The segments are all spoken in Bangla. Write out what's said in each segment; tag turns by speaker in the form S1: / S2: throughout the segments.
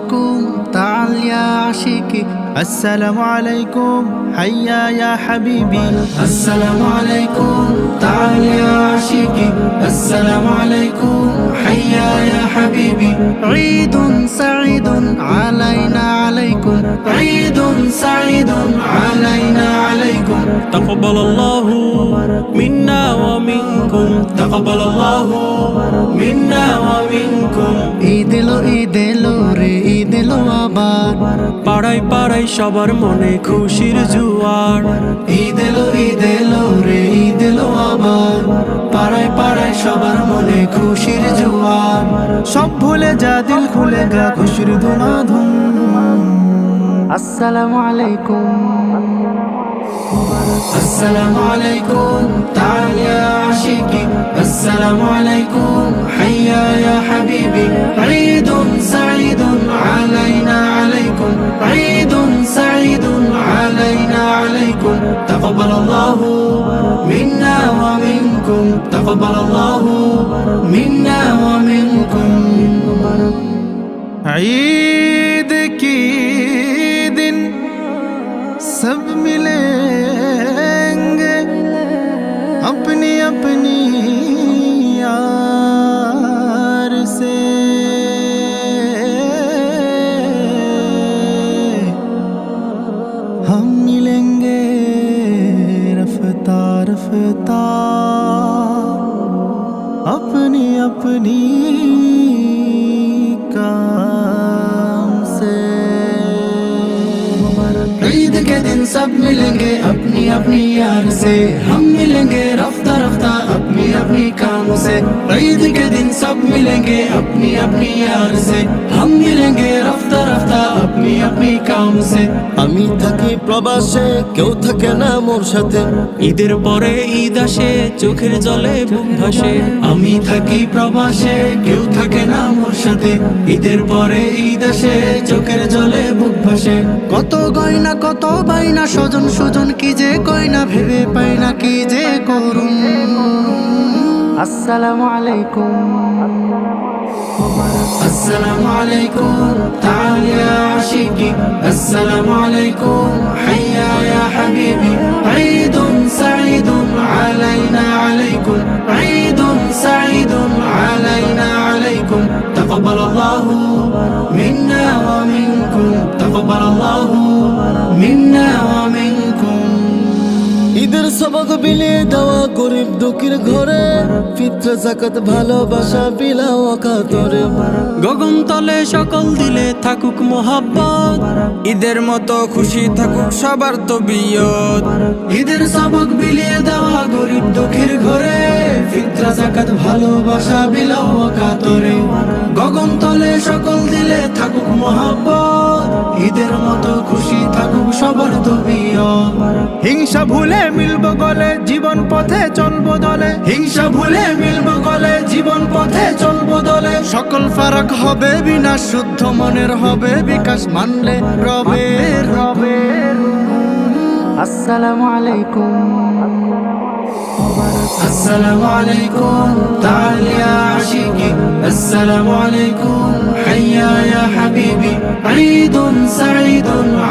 S1: عليكم تعال يا عشيقي. السلام عليكم هيا يا حبيبي. السلام عليكم تعال يا عشيقي. السلام عليكم هيا يا حبيبي. عيد سعيد علينا عليكم. عيد سعيد علينا عليكم.
S2: تقبل الله منا ومنكم. تقبل الله منا ومنكم. পাড়ায় পাড়ায় সবার মনে খুশির জুয়ার
S1: ঈদ এলো ঈদ এলো রে ঈদ এলো আবার পাড়ায় পাড়ায় সবার মনে খুশির জোয়ার সব ভুলে যা দিল খুলে গা খুশির ধুমাধুম আসসালামু আলাইকুম السلام عليكم تعال يا عشيقي السلام عليكم حيا يا حبيبي عيد سعيد علينا تقبل الله منا ومنكم تقبل الله منا ومنكم عيد की दिन सब मिलेंगे अपनी अपनी رفتہ اپنی اپنی کا दिन सब मिलेंगे अपनी अपनी यार से हम मिलेंगे रफ्ता रफ्ता अपनी अपनी काम से ईद के दिन सब मिलेंगे अपनी अपनी यार से हम मिलेंगे रफ्ता रफ्ता अपनी अपनी काम से
S3: আমি থাকি প্রবাসে কেউ থাকে না মোর সাথে
S2: ঈদের পরে ঈদ আসে চোখের জলে বুক ভাসে
S1: আমি থাকি প্রবাসে কেউ থাকে না মোর সাথে ঈদের পরে ঈদ আসে চোখের জলে বুক ভাসে কত গয়না কত বাইনা স্বজন সুজন কি যে কয়না ভেবে পাই না কি যে করুন আসসালামু আলাইকুম السلام عليكم تعال يا عشيقي السلام عليكم حيا يا حبيبي عيد سعيد علينا عليكم عيد سعيد علينا عليكم تقبل الله منا ومنكم تقبل الله منا ومنكم
S3: ঈদের সবক বিলিয়ে দেওয়া গরিব দুঃখীর ঘরে ফিত্র জাকাত ভালোবাসা বিলাও কাতরে
S2: গগন তলে সকল দিলে থাকুক মোহাব্বত ঈদের মতো খুশি থাকুক সবার তো বিয়ত
S1: ঈদের সবক বিলিয়ে দেওয়া গরিব দুঃখীর ঘরে ফিত্রা জাকাত ভালোবাসা বিলাও কাতরে গগন তলে সকল দিলে থাকুক মহাব্বত ঈদের মতো খুশি থাকুক সবার তো হিংসা ভুলে মিলব গলে জীবন পথে চলবো দলে। হিংসা ভুলে মিলব গলে জীবন পথে চলবো দলে। সকল ফারাক হবে বিনা শুদ্ধ মনের হবে বিকাশ মানলে রবের রবের السلام عليكم السلام عليكم تعال يا عشيقي السلام عليكم حيا يا حبيبي عيد سعيد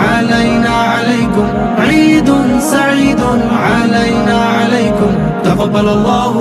S1: علينا عليكم عيد سعيد علينا عليكم تقبل الله